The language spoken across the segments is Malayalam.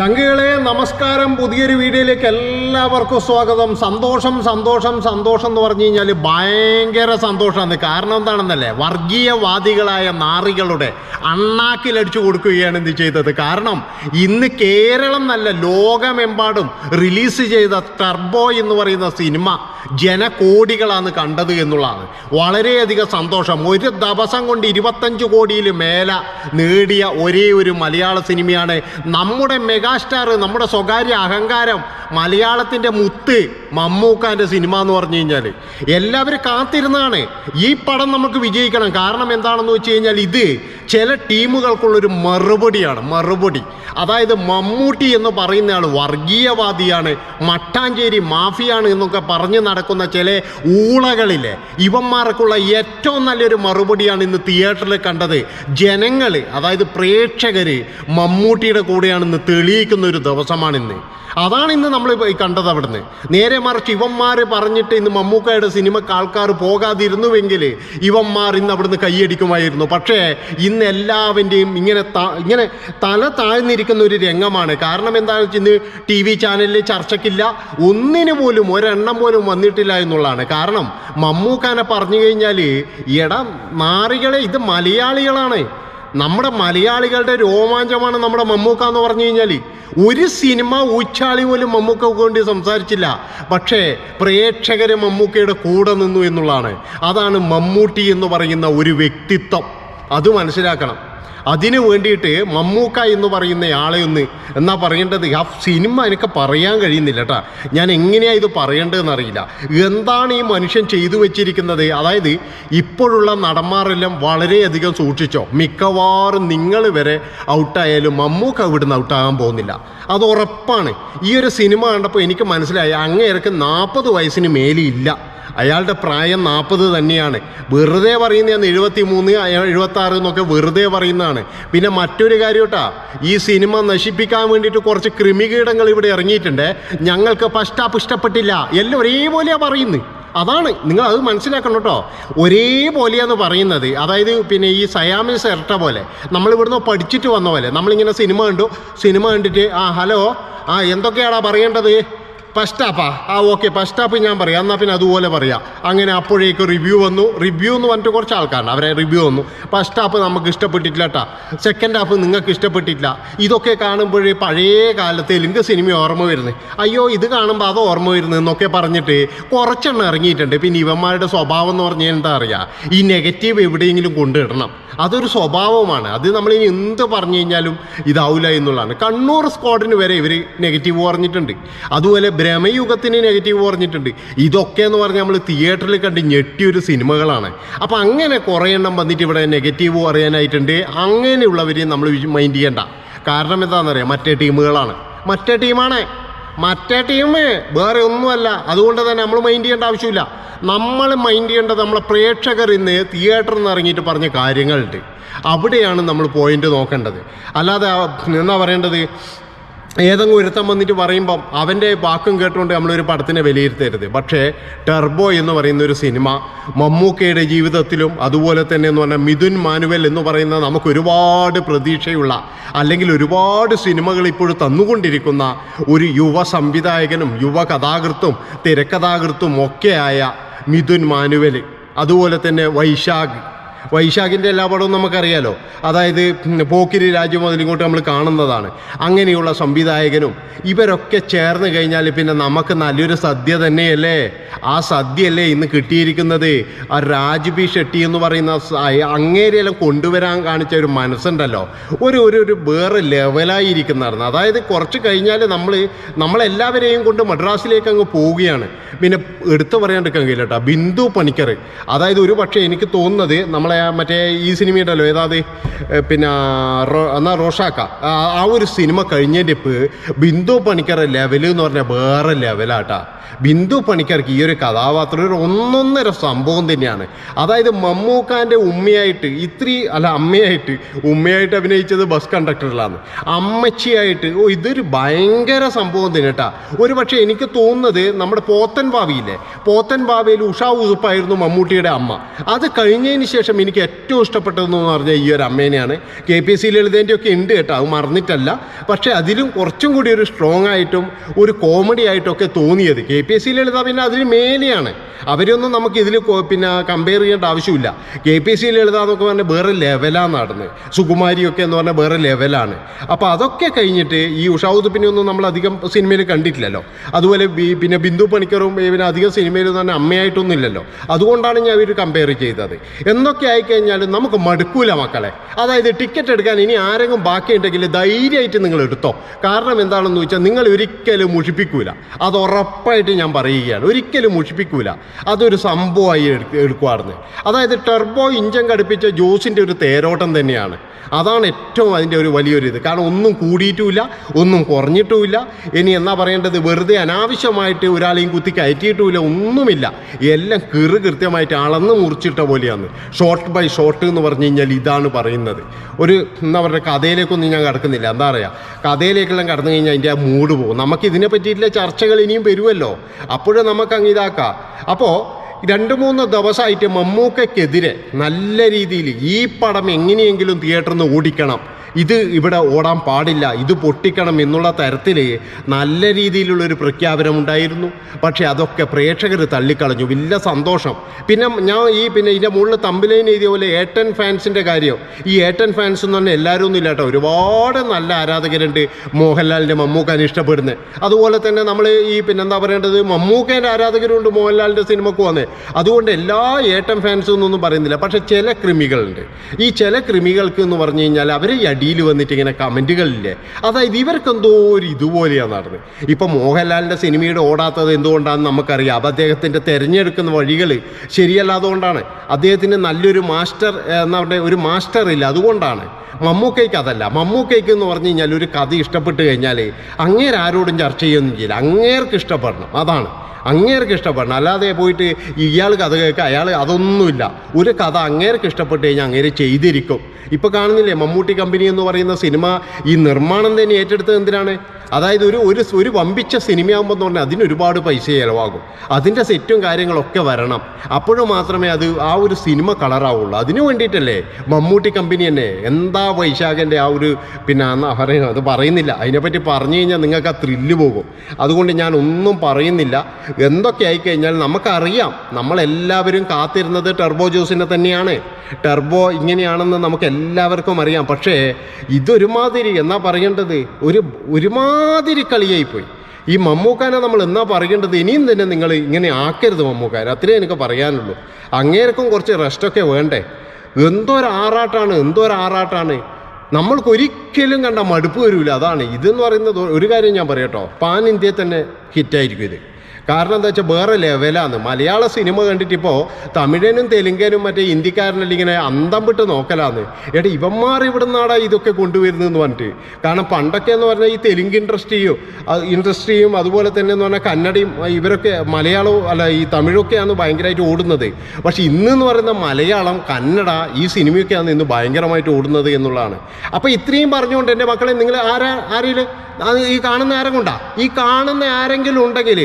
ചങ്കുകളെ നമസ്കാരം പുതിയൊരു വീഡിയോയിലേക്ക് എല്ലാവർക്കും സ്വാഗതം. സന്തോഷം സന്തോഷം സന്തോഷം എന്ന് പറഞ്ഞു കഴിഞ്ഞാൽ ഭയങ്കര സന്തോഷമാണ്. കാരണം എന്താണെന്നല്ലേ? വർഗീയവാദികളായ നാറികളുടെ അണ്ണാക്കിലടിച്ചു കൊടുക്കുകയാണ് ഇത് ചെയ്തത്. കാരണം ഇന്ന് കേരളം നല്ല ലോകമെമ്പാടും റിലീസ് ചെയ്ത ടർബോ എന്ന് പറയുന്ന സിനിമ ജനകോടികളാണ് കണ്ടത് എന്നുള്ളതാണ്. വളരെയധികം സന്തോഷം. ഒരു ദിവസം കൊണ്ട് ഇരുപത്തഞ്ച് കോടിയിൽ മേല നേടിയ ഒരേ ഒരു മലയാള സിനിമയാണ് നമ്മുടെ മെഗാസ്റ്റാർ നമ്മുടെ സ്വകാര്യ അഹങ്കാരം മലയാളത്തിന്റെ മുത്ത് മമ്മൂക്കാന്റെ സിനിമ എന്ന് പറഞ്ഞു കഴിഞ്ഞാൽ എല്ലാവരും കാത്തിരുന്നാണ്. ഈ പടം നമുക്ക് വിജയിക്കണം. കാരണം എന്താണെന്ന് വെച്ച് കഴിഞ്ഞാൽ ഇത് ചില ടീമുകൾക്കുള്ളൊരു മറുപടിയാണ് മറുപടി. അതായത് മമ്മൂട്ടി എന്ന് പറയുന്ന ആൾ വർഗീയവാദിയാണ് മട്ടാഞ്ചേരി മാഫിയാണ് എന്നൊക്കെ പറഞ്ഞ് നടക്കുന്ന ചില ഊളകളിലെ ഇവന്മാർക്കുള്ള ഏറ്റവും നല്ലൊരു മറുപടിയാണ് ഇന്ന് തിയേറ്ററിൽ കണ്ടത്. ജനങ്ങൾ അതായത് പ്രേക്ഷകർ മമ്മൂട്ടിയുടെ കൂടെയാണ് ഇന്ന് തെളിയിക്കുന്ന ഒരു ദിവസമാണ് ഇന്ന് അതാണ് ഇന്ന് നമ്മൾ കണ്ടത് അവിടുന്ന്. നേരെ മറിച്ച് ഇവന്മാർ പറഞ്ഞിട്ട് ഇന്ന് മമ്മൂക്കയുടെ സിനിമക്ക് ആൾക്കാർ പോകാതിരുന്നുവെങ്കിൽ ഇവന്മാർ ഇന്ന് അവിടുന്ന് കൈയടിക്കുമായിരുന്നു. പക്ഷേ ഇന്ന് എല്ലാവന്റെയും ഇങ്ങനെ ഇങ്ങനെ തല താഴ്ന്നിരിക്കുന്ന ഒരു രംഗമാണ്. കാരണം എന്താണെന്ന് വെച്ചാൽ ഇന്ന് ടി വി ചാനലിൽ ചർച്ചയ്ക്കില്ല ഒന്നിനു പോലും ഒരെണ്ണം പോലും വന്നിട്ടില്ല എന്നുള്ളതാണ്. കാരണം മമ്മൂക്കാനെ പറഞ്ഞു കഴിഞ്ഞാൽ എടാ നാറികളെ ഇത് മലയാളികളാണ്. നമ്മുടെ മലയാളികളുടെ രോമാഞ്ചമാണ് നമ്മുടെ മമ്മൂക്ക എന്ന് പറഞ്ഞു കഴിഞ്ഞാൽ ഒരു സിനിമ ഉച്ചാളി പോലും മമ്മൂക്ക വേണ്ടി സംസാരിച്ചില്ല. പക്ഷേ പ്രേക്ഷകർ മമ്മൂക്കയുടെ കൂടെ നിന്നു എന്നുള്ളതാണ്. അതാണ് മമ്മൂട്ടി എന്ന് പറയുന്ന ഒരു വ്യക്തിത്വം. അത് മനസ്സിലാക്കണം. അതിനു വേണ്ടിയിട്ട് മമ്മൂക്ക എന്ന് പറയുന്ന ആളെ ഒന്ന് എന്നാ പറയേണ്ടത്? ആ സിനിമ എനിക്ക് പറയാൻ കഴിയുന്നില്ല കേട്ടാ ഞാൻ എങ്ങനെയാണ് ഇത് പറയേണ്ടതെന്ന് അറിയില്ല. എന്താണ് ഈ മനുഷ്യൻ ചെയ്തു വെച്ചിരിക്കുന്നത്? അതായത് ഇപ്പോഴുള്ള നടന്മാരെല്ലാം വളരെയധികം സൂക്ഷിച്ചോ? മിക്കവാറും നിങ്ങൾ വരെ ഔട്ടായാലും മമ്മൂക്ക ഇവിടുന്ന് ഔട്ടാകാൻ പോകുന്നില്ല. അത് ഉറപ്പാണ്. ഈ ഒരു സിനിമ കണ്ടപ്പോൾ എനിക്ക് മനസ്സിലായി. അങ്ങേർക്ക് നാൽപ്പത് വയസ്സിന് മേലില്ല. അയാളുടെ പ്രായം നാൽപ്പത് തന്നെയാണ്. വെറുതെ പറയുന്നതാണ് എഴുപത്തി മൂന്ന് എഴുപത്തി ആറ് എന്നൊക്കെ വെറുതെ പറയുന്നതാണ്. പിന്നെ മറ്റൊരു കാര്യം കേട്ടാ ഈ സിനിമ നശിപ്പിക്കാൻ വേണ്ടിയിട്ട് കുറച്ച് കൃമികീടങ്ങൾ ഇവിടെ ഇറങ്ങിയിട്ടുണ്ട്. ഞങ്ങൾക്ക് പശ്ചാപ്പ് ഇഷ്ടപ്പെട്ടില്ല. എല്ലാം ഒരേപോലെയാണ് പറയുന്നത്. അതാണ് നിങ്ങൾ അത് മനസ്സിലാക്കണം കേട്ടോ. ഒരേപോലെയാണ് പറയുന്നത്. അതായത് പിന്നെ ഈ സയാമിസ് ഇരട്ട പോലെ. നമ്മൾ ഇവിടുന്ന് പഠിച്ചിട്ട് വന്ന പോലെ. നമ്മളിങ്ങനെ സിനിമ കണ്ടു. സിനിമ കണ്ടിട്ട് ആ ഹലോ ആ എന്തൊക്കെയാടാ പറയേണ്ടത്? ഹാപ്പാ ആ? ഓക്കെ ഹാപ്പ് ഞാൻ പറയാം. എന്നാൽ പിന്നെ അതുപോലെ പറയാം. അങ്ങനെ അപ്പോഴേക്ക് റിവ്യൂ വന്നു. റിവ്യൂ എന്ന് പറഞ്ഞിട്ട് കുറച്ച് ആൾക്കാരുണ്ട്. അവരെ റിവ്യൂ വന്നു ഫസ്റ്റ് ഹാഫ് നമുക്ക് ഇഷ്ടപ്പെട്ടിട്ടില്ല കേട്ടാ സെക്കൻഡ് ഹാഫ് നിങ്ങൾക്ക് ഇഷ്ടപ്പെട്ടിട്ടില്ല. ഇതൊക്കെ കാണുമ്പോഴേ പഴയ കാലത്ത് തെലുങ്ക് സിനിമ ഓർമ്മ വരുന്നത് അയ്യോ ഇത് കാണുമ്പോൾ അത് ഓർമ്മ വരുന്നത് എന്നൊക്കെ പറഞ്ഞിട്ട് കുറച്ചെണ്ണം ഇറങ്ങിയിട്ടുണ്ട്. പിന്നെ ഇവന്മാരുടെ സ്വഭാവം എന്ന് പറഞ്ഞാൽ എന്താ അറിയുക ഈ നെഗറ്റീവ് എവിടെയെങ്കിലും കൊണ്ടിടണം അതൊരു സ്വഭാവമാണ് അത് നമ്മളിനി എന്ത് പറഞ്ഞു കഴിഞ്ഞാലും ഇതാവില്ല എന്നുള്ളതാണ്. കണ്ണൂർ സ്ക്വാഡിന് വരെ ഇവർ നെഗറ്റീവ് പറഞ്ഞിട്ടുണ്ട്. അതുപോലെ ഭ്രമയുഗത്തിന് നെഗറ്റീവ് പറഞ്ഞിട്ടുണ്ട്. ഇതൊക്കെ എന്ന് പറഞ്ഞാൽ നമ്മൾ തിയേറ്ററിൽ കണ്ട് ഞെട്ടിയൊരു സിനിമകളാണ്. അപ്പോൾ അങ്ങനെ കുറേ എണ്ണം വന്നിട്ട് ഇവിടെ നെഗറ്റീവ് പറയാനായിട്ടുണ്ട്. അങ്ങനെയുള്ളവരെ നമ്മൾ മൈൻഡ് ചെയ്യണ്ട. കാരണം എന്താണെന്നറിയാം മറ്റേ ടീമുകളാണ്. മറ്റേ ടീമാണ്. മറ്റേ ടീം വേറെ ഒന്നുമല്ല. അതുകൊണ്ട് തന്നെ നമ്മൾ മൈൻഡ് ചെയ്യേണ്ട ആവശ്യമില്ല. നമ്മൾ മൈൻഡ് ചെയ്യേണ്ടത് നമ്മളെ പ്രേക്ഷകർ ഇന്ന് തിയേറ്ററിൽ നിന്ന് ഇറങ്ങിയിട്ട് പറഞ്ഞ കാര്യങ്ങളുണ്ട്. അവിടെയാണ് നമ്മൾ പോയിന്റ് നോക്കേണ്ടത്. അല്ലാതെ എന്നാ പറയേണ്ടത്? ഏതെങ്കിലും ഒരുത്തം വന്നിട്ട് പറയുമ്പം അവന്റെ വാക്കും കേട്ടുകൊണ്ട് നമ്മളൊരു പടത്തിനെ വിലയിരുത്തരുത്. പക്ഷേ ടെർബോ എന്ന് പറയുന്ന ഒരു സിനിമ മമ്മൂക്കയുടെ ജീവിതത്തിലും അതുപോലെ തന്നെ എന്ന് പറഞ്ഞാൽ മിഥുൻ മാനുവൽ എന്ന് പറയുന്ന നമുക്ക് ഒരുപാട് പ്രതീക്ഷയുള്ള അല്ലെങ്കിൽ ഒരുപാട് സിനിമകൾ ഇപ്പോഴും തന്നുകൊണ്ടിരിക്കുന്ന ഒരു യുവ സംവിധായകനും യുവ കഥാകൃത്തും തിരക്കഥാകൃത്തും ഒക്കെയായ മിഥുൻ മാനുവൽ. അതുപോലെ തന്നെ വൈശാഖ്. വൈശാഖിന്റെ എല്ലാ പടവും നമുക്കറിയാലോ. അതായത് പോക്കിരി രാജ്യം മുതൽ ഇങ്ങോട്ട് നമ്മൾ കാണുന്നതാണ്. അങ്ങനെയുള്ള സംവിധായകനും ഇവരൊക്കെ ചേർന്ന് കഴിഞ്ഞാൽ പിന്നെ നമുക്ക് നല്ലൊരു സദ്യ തന്നെയല്ലേ? ആ സദ്യയല്ലേ ഇന്ന് കിട്ടിയിരിക്കുന്നത്. ആ രാജ്ബി ഷെട്ടി എന്ന് പറയുന്ന അങ്ങേരെല്ലാം കൊണ്ടുവരാൻ കാണിച്ച ഒരു മനസ്സുണ്ടല്ലോ. ഒരു ഒരു ഒരു വേറെ ലെവലായിരിക്കുന്നതാണ്. അതായത് കുറച്ച് കഴിഞ്ഞാൽ നമ്മൾ നമ്മളെല്ലാവരെയും കൊണ്ട് മദ്രാസിലേക്ക് അങ്ങ് പോവുകയാണ്. പിന്നെ എടുത്തു പറയാണ്ടിരിക്കാൻ കഴിയില്ല കേട്ടോ. ബിന്ദു പണിക്കർ. അതായത് ഒരു പക്ഷേ എനിക്ക് തോന്നുന്നത് നമ്മളെ ആ മറ്റേ ഈ സിനിമയുണ്ടല്ലോ ഏതാത് ഏ, പിന്നെ എന്നാ റോഷാക്ക. ആ ആ ഒരു സിനിമ കഴിഞ്ഞതിന്റെ ഇപ്പ് ബിന്ദു പണിക്കർ ലെവൽ എന്ന് പറഞ്ഞാൽ വേറെ ലെവലാട്ടാ ബിന്ദു പണിക്കർക്ക് ഈ ഒരു കഥാപാത്രം ഒരു ഒന്നൊന്നര സംഭവം തന്നെയാണ്. അതായത് മമ്മൂക്കാന്റെ ഉമ്മയായിട്ട് ഇത്രി അല്ല അമ്മയായിട്ട് ഉമ്മയായിട്ട് അഭിനയിച്ചത് ബസ് കണ്ടക്ടറിലാണ്. അമ്മച്ചിയായിട്ട് ഓ ഇതൊരു ഭയങ്കര സംഭവം തന്നെ കേട്ടാ ഒരു പക്ഷേ എനിക്ക് തോന്നുന്നത് നമ്മുടെ പോത്തൻ ഭാവിയില്ലേ? പോത്തൻ ഭാവിയിൽ ഉഷാ ഉസുപ്പായിരുന്നു മമ്മൂട്ടിയുടെ അമ്മ. അത് കഴിഞ്ഞതിന് ശേഷം ശേഷം എനിക്ക് ഏറ്റവും ഇഷ്ടപ്പെട്ടതെന്ന് പറഞ്ഞാൽ ഈ ഒരു അമ്മേനെയാണ്. കെ പി സി ലളിതേന്റെയൊക്കെ ഉണ്ട് കേട്ടോ അത് മറന്നിട്ടല്ല. പക്ഷേ അതിലും കുറച്ചും കൂടി ഒരു സ്ട്രോങ് ആയിട്ടും ഒരു കോമഡി ആയിട്ടൊക്കെ തോന്നിയത് K P S C Lalitha പിന്നെ അതിന് മേലെയാണ്. അവരൊന്നും നമുക്ക് ഇതിൽ പിന്നെ കമ്പയർ ചെയ്യേണ്ട ആവശ്യമില്ല. K P S C Lalitha എന്നൊക്കെ പറഞ്ഞാൽ വേറെ ലെവലാണ് നടന്നത് സുകുമാരിയൊക്കെ എന്ന് പറഞ്ഞാൽ വേറെ ലെവലാണ് അപ്പോൾ അതൊക്കെ കഴിഞ്ഞിട്ട് ഈ ഉഷാവുദ് പിന്നെ ഒന്നും നമ്മൾ അധികം സിനിമയിൽ കണ്ടിട്ടില്ലല്ലോ. അതുപോലെ പിന്നെ ബിന്ദു പണിക്കറും പിന്നെ അധികം സിനിമയിൽ തന്നെ അമ്മയായിട്ടൊന്നും ഇല്ലല്ലോ. അതുകൊണ്ടാണ് ഞാൻ ഇവർ കമ്പയർ ചെയ്തത്. എന്നൊക്കെ ആയിക്കഴിഞ്ഞാലും നമുക്ക് മടുക്കൂല മക്കളെ. അതായത് ടിക്കറ്റ് എടുക്കാൻ ഇനി ആരെങ്കിലും ബാക്കിയുണ്ടെങ്കിൽ ധൈര്യമായിട്ട് നിങ്ങൾ എടുത്തോ. കാരണം എന്താണെന്ന് വെച്ചാൽ നിങ്ങൾ ഒരിക്കലും മുഷിപ്പിക്കൂല. അത് ഉറപ്പായിട്ട് ഞാൻ പറയുകയാണ്. ഒരിക്കലും മുഷിപ്പിക്കൂല. അതൊരു സംഭവമായി എടുക്ക- എടുക്കുവായിരുന്നു അതായത് ടെർബോ ഇഞ്ചൻ ഘടിപ്പിച്ച ജ്യൂസിന്റെ ഒരു തേരോട്ടം തന്നെയാണ്. അതാണ് ഏറ്റവും അതിന്റെ ഒരു വലിയൊരു ഇത് കാരണം ഒന്നും കൂടിയിട്ടുമില്ല ഒന്നും കുറഞ്ഞിട്ടുമില്ല. ഇനി എന്നാ പറയേണ്ടത്? വെറുതെ അനാവശ്യമായിട്ട് ഒരാളെയും കുത്തി കയറ്റിയിട്ടുമില്ല ഒന്നുമില്ല. എല്ലാം കീറ് കൃത്യമായിട്ട് അളന്ന് മുറിച്ചിട്ട പോലെയാണ്. ഷോർട്ട് ബൈ ഷോർട്ട് എന്ന് പറഞ്ഞു കഴിഞ്ഞാൽ ഇതാണ് പറയുന്നത്. ഒരു എന്താ പറയുക കഥയിലേക്കൊന്നും ഞാൻ കടക്കുന്നില്ല. എന്താ പറയുക കഥയിലേക്കെല്ലാം കടന്നു കഴിഞ്ഞാൽ അതിന്റെ ആ മൂഡ് പോകും. നമുക്ക് ഇതിനെ പറ്റിയിട്ടുള്ള ചർച്ചകൾ ഇനിയും വരുമല്ലോ. അപ്പോഴും നമുക്ക് അങ്ങ് ഇതാക്കാം. അപ്പോൾ രണ്ട് മൂന്ന് ദിവസമായിട്ട് മമ്മൂക്കയ്ക്കെതിരെ നല്ല രീതിയിൽ ഈ പടം എങ്ങനെയെങ്കിലും തിയേറ്ററിൽ നിന്ന് ഓടിക്കണം. ഇത് ഇവിടെ ഓടാൻ പാടില്ല ഇത് പൊട്ടിക്കണം എന്നുള്ള തരത്തിൽ നല്ല രീതിയിലുള്ളൊരു പ്രഖ്യാപനം ഉണ്ടായിരുന്നു പക്ഷേ അതൊക്കെ പ്രേക്ഷകർ തള്ളിക്കളഞ്ഞു വലിയ സന്തോഷം. പിന്നെ ഞാൻ ഈ പിന്നെ ഇതിന്റെ മുകളിൽ തമ്പിലൈൻ എഴുതിയ പോലെ ഏട്ടൻ ഫാൻസിന്റെ കാര്യം. ഈ ഏട്ടൻ ഫാൻസ് എന്ന് പറഞ്ഞാൽ എല്ലാവരും ഒന്നും ഇല്ലാട്ടോ ഒരുപാട് നല്ല ആരാധകരുണ്ട് മോഹൻലാലിന്റെ മമ്മൂക്കാൻ ഇഷ്ടപ്പെടുന്നത് അതുപോലെ തന്നെ നമ്മൾ ഈ പിന്നെന്താ പറയേണ്ടത്? മമ്മൂക്കേന്റെ ആരാധകരുണ്ട് മോഹൻലാലിന്റെ സിനിമക്ക് വന്നേ അതുകൊണ്ട് എല്ലാ ഏട്ടൻ ഫാൻസും എന്നൊന്നും പറയുന്നില്ല. പക്ഷേ ചില കൃമികളുണ്ട്. ഈ ചില കൃമികൾക്ക് എന്ന് പറഞ്ഞു കഴിഞ്ഞാൽ അവർ ഈ അടിയിൽ വന്നിട്ട് ഇങ്ങനെ കമന്റുകളില്ലേ അതായത് ഇവർക്കെന്തോ ഒരു ഇതുപോലെയാണ് നടന്നത് ഇപ്പം മോഹൻലാലിന്റെ സിനിമയുടെ ഓടാത്തത് എന്തുകൊണ്ടാണെന്ന് നമുക്കറിയാം. അപ്പം അദ്ദേഹത്തിന്റെ തിരഞ്ഞെടുക്കുന്ന വഴികൾ ശരിയല്ലാതുകൊണ്ടാണ് അദ്ദേഹത്തിന് നല്ലൊരു മാസ്റ്റർ എന്നവരുടെ ഒരു മാസ്റ്റർ ഇല്ല അതുകൊണ്ടാണ്. മമ്മൂക്കയ്ക്ക് അതല്ല. മമ്മൂക്കയ്ക്ക് എന്ന് പറഞ്ഞു കഴിഞ്ഞാൽ ഒരു കഥ ഇഷ്ടപ്പെട്ട് കഴിഞ്ഞാൽ അങ്ങേര് ആരോടും ചർച്ച ചെയ്യുകയൊന്നും ചെയ്യില്ല. അങ്ങേർക്ക് ഇഷ്ടപ്പെടണം. അതാണ്. അങ്ങേർക്ക് ഇഷ്ടപ്പെടണം. അല്ലാതെ പോയിട്ട് ഇയാൾ കഥ കേൾക്കുക അയാൾ അതൊന്നുമില്ല. ഒരു കഥ അങ്ങേർക്ക് ഇഷ്ടപ്പെട്ട് കഴിഞ്ഞാൽ അങ്ങേര് ചെയ്തിരിക്കും. ഇപ്പോൾ കാണുന്നില്ലേ മമ്മൂട്ടി കമ്പനി എന്ന് പറയുന്ന സിനിമ ഈ നിർമ്മാണം തന്നെ ഏറ്റെടുത്തത് എന്തിനാണ്? അതായത് ഒരു ഒരു ഒരു വമ്പിച്ച സിനിമയാകുമ്പോൾ എന്ന് പറഞ്ഞാൽ അതിന് ഒരുപാട് പൈസ ചിലവാകും. അതിന്റെ സെറ്റും കാര്യങ്ങളൊക്കെ വരണം. അപ്പോഴും മാത്രമേ അത് ആ ഒരു സിനിമ കളറാവുള്ളൂ. അതിനു വേണ്ടിയിട്ടല്ലേ മമ്മൂട്ടി കമ്പനി തന്നെ എന്താ വൈശാഖന്റെ ആ ഒരു പിന്നെ പറയുന്നത് അത് പറയുന്നില്ല. അതിനെപ്പറ്റി പറഞ്ഞു കഴിഞ്ഞാൽ നിങ്ങൾക്ക് ആ ത്രില്ല് പോകും. അതുകൊണ്ട് ഞാൻ ഒന്നും പറയുന്നില്ല. എന്തൊക്കെ ആയിക്കഴിഞ്ഞാൽ നമുക്കറിയാം. നമ്മളെല്ലാവരും കാത്തിരുന്നത് ടെർബോ ജ്യൂസിനെ തന്നെയാണ്. ടെർബോ ഇങ്ങനെയാണെന്ന് നമുക്ക് എല്ലാവർക്കും അറിയാം. പക്ഷേ ഇതൊരുമാതിരി എന്നാ പറയേണ്ടത്? ഒരു ഒരുമാതിരി കളിയായിപ്പോയി. ഈ മമ്മൂക്കാനെ നമ്മൾ എന്നാ പറയേണ്ടത്? ഇനിയും തന്നെ നിങ്ങൾ ഇങ്ങനെ ആക്കരുത് മമ്മൂക്കാൻ അത്രേ എനിക്ക് പറയാനുള്ളൂ. അങ്ങേർക്കും കുറച്ച് റെസ്റ്റൊക്കെ വേണ്ടേ? എന്തോരു ആറാട്ടാണ് എന്തോരു ആറാട്ടാണ്? നമ്മൾക്കൊരിക്കലും കണ്ട മടുപ്പ് വരില്ല അതാണ്. ഇതെന്ന് പറയുന്നത് ഒരു കാര്യം ഞാൻ പറയട്ടോ. പാൻ ഇന്ത്യയിൽ തന്നെ ഹിറ്റായിരിക്കും ഇത്. കാരണം എന്താ വെച്ചാൽ വേറെ ലെവലാണ് മലയാള സിനിമ കണ്ടിട്ടിപ്പോൾ തമിഴനും തെലുങ്കനും മറ്റേ ഹിന്ദിക്കാരനെല്ലാം ഇങ്ങനെ അന്തം വിട്ട് നോക്കലാന്ന് എടാ ഇവന്മാർ ഇവിടെ നിന്നാടാ ഇതൊക്കെ കൊണ്ടുവരുന്നതെന്ന് പറഞ്ഞിട്ട്. കാരണം പണ്ടൊക്കെ എന്ന് പറഞ്ഞാൽ ഈ തെലുങ്ക് ഇൻഡസ്ട്രിയും ഇൻഡസ്ട്രിയും അതുപോലെ തന്നെ എന്ന് പറഞ്ഞാൽ കന്നഡയും ഇവരൊക്കെ മലയാളവും അല്ല ഈ തമിഴൊക്കെയാണ് ഭയങ്കരമായിട്ട് ഓടുന്നത്. പക്ഷെ ഇന്ന് എന്ന് പറയുന്ന മലയാളം കന്നഡ ഈ സിനിമയൊക്കെയാണ് ഇന്ന് ഭയങ്കരമായിട്ട് ഓടുന്നത് എന്നുള്ളതാണ്. അപ്പോൾ ഇത്രയും പറഞ്ഞുകൊണ്ട് എന്റെ മക്കളെ നിങ്ങൾ ആരാ ആരെങ്കിലും ഈ കാണുന്ന ആരെങ്കിലും കൊണ്ടാ ഈ കാണുന്ന ആരെങ്കിലും ഉണ്ടെങ്കിൽ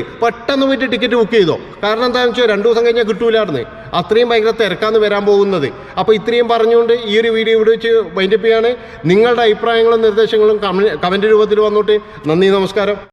പെട്ടെന്ന് പോയിട്ട് ടിക്കറ്റ് ബുക്ക് ചെയ്തോ? കാരണം എന്താണെന്ന് വെച്ചാൽ രണ്ടു ദിവസം കഴിഞ്ഞാൽ കിട്ടൂലായിരുന്നു. അത്രയും ഭയങ്കര തിരക്കാന്ന് വരാൻ പോകുന്നത്. അപ്പോൾ ഇത്രയും പറഞ്ഞുകൊണ്ട് ഈ ഒരു വീഡിയോ ഇവിടെ വെച്ച് വൈൻഡപ്പ് ചെയ്യാണ്. നിങ്ങളുടെ അഭിപ്രായങ്ങളും നിർദ്ദേശങ്ങളും കമന്റ് രൂപത്തിൽ വന്നോട്ട്. നന്ദി നമസ്കാരം.